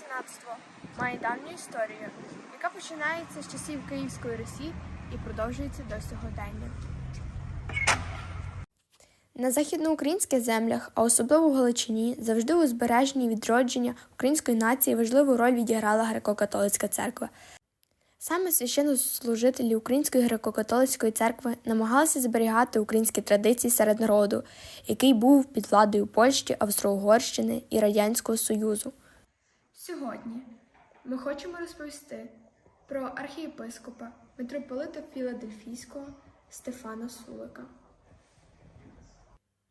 Меценатство має давню історію, яка починається з часів Київської Русі і продовжується до сьогодення. На західноукраїнських землях, а особливо в Галичині, завжди у збереженні відродження української нації важливу роль відіграла греко-католицька церква. Саме священнослужителі Української греко-католицької церкви намагалися зберігати українські традиції серед народу, який був під владою Польщі, Австро-Угорщини і Радянського Союзу. Сьогодні ми хочемо розповісти про архієпископа митрополита Філадельфійського Стефана Сулика.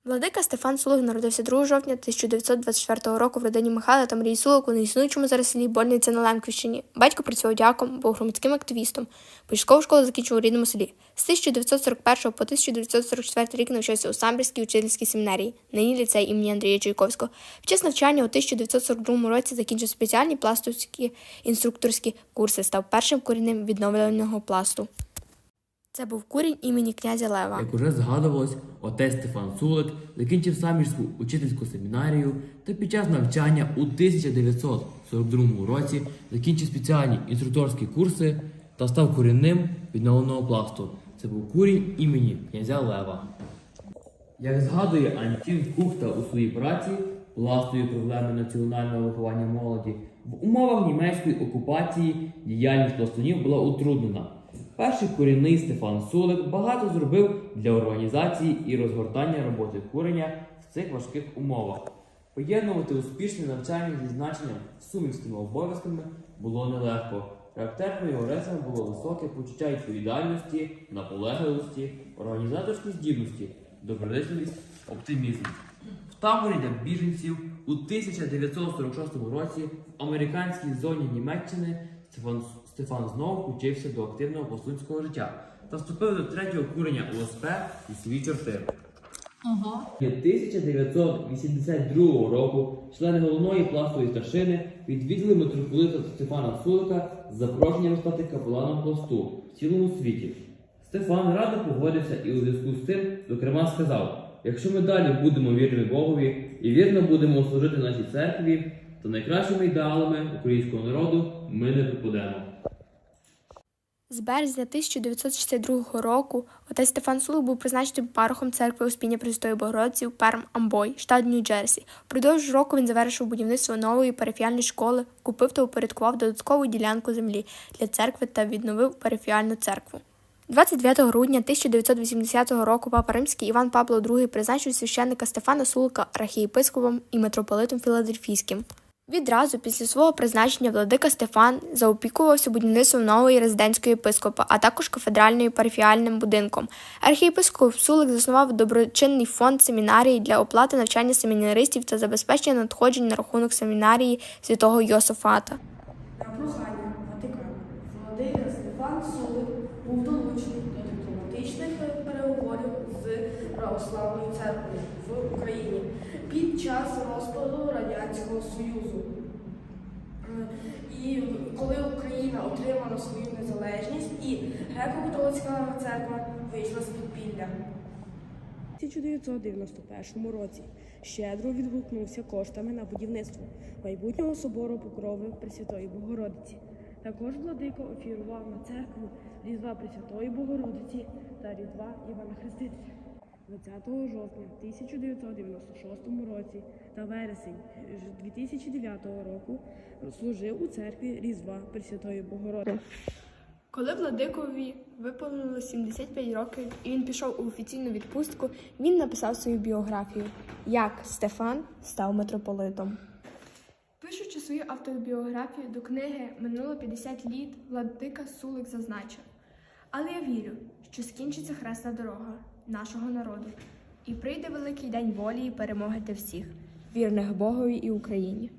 Владика Стефан Сулик народився 2 жовтня 1924 року в родині Михайла та Марії Сулик у неіснуючому зараз селі Больниця на Лемківщині. Батько працював дяком, був громадським активістом. Початкову школу закінчив у рідному селі. З 1941 по 1944 рік навчався у Самбірській учительській семінарії, нині ліцей імені Андрія Чайковського. В час навчання у 1942 році закінчив спеціальні пластовські інструкторські курси, став першим корінним відновленого пласту. Це був курінь імені князя Лева. Як уже згадувалось, отець Стефан Сулик закінчив самірську учительську семінарію та під час навчання у 1942 році закінчив спеціальні інструкторські курси та став корінним відновленого пласту. Це був курінь імені князя Лева. Як згадує Антін Кухта у своїй праці пластові проблеми національного виховання молоді, в умовах німецької окупації діяльність пластунів була утруднена. Перший корінний Стефан Сулик багато зробив для організації і розгортання роботи курення в цих важких умовах. Поєднувати успішне навчання зі значенням сумівськими обов'язками було нелегко. Характерною його рисами було високе почуття відповідальності, наполегливості, організаторської здібності, добродетельність, оптимізм. В таборі для біженців у 1946 році в американській зоні Німеччини Стефан, Стефан знову включився до активного пластунського життя та вступив до третього курення УСП і свої чорти. 1982 року члени головної пластової старшини відвідали митрополита Стефана Сулика з запрошенням стати капеланом пласту в цілому світі. Стефан радо погодився і у зв'язку з цим, зокрема, сказав: якщо ми далі будемо вірними Богові і вірно будемо служити нашій церкві, то найкращими ідеалами українського народу ми не пропадемо. З березня 1962 року отець Стефан Сулик був призначений парохом церкви Успіння Пресвятої Богородиці в Перм Амбой, штат Нью-Джерсі. Впродовж року він завершив будівництво нової парафіальної школи, купив та упорядкував додаткову ділянку землі для церкви та відновив парафіальну церкву. 29 грудня 1980 року папа Римський Іван Павло II призначив священника Стефана Сулика архієпископом і митрополитом Філадельфійським. Відразу після свого призначення владика Стефан заопікувався будівництвом нової резидентської єпископа, а також кафедральною парафіальним будинком. Архієпископ Сулик заснував доброчинний фонд семінарії для оплати навчання семінаристів та забезпечення надходжень на рахунок семінарії святого Йосифата. На прохання Володимир Стефан Сулик був долучений до дипломатичних переговорів з Православною церквою в Україні під час розпаду Радянського Союзу. Е, І коли Україна отримала свою незалежність і греко-католицька церква вийшла з підпілля. У 1991 році щедро відгукнувся коштами на будівництво майбутнього собору Покрови Пресвятої Богородиці. Також владико офірував на церкву Різдва Пресвятої Богородиці та Різдва Івана Хрестителя. 20 жовтня 1996 році та вересень 2009 року служив у церкві Різдва Пресвятої Богородиці. Коли владикові виповнило 75 років і він пішов у офіційну відпустку, він написав свою біографію Як Стефан став митрополитом. Пишучи свою автобіографію до книги Минуло 50 літ, владика Сулик зазначив. Але я вірю, що скінчиться хресна дорога нашого народу, і прийде великий день волі і перемоги для всіх, вірних Богові і Україні.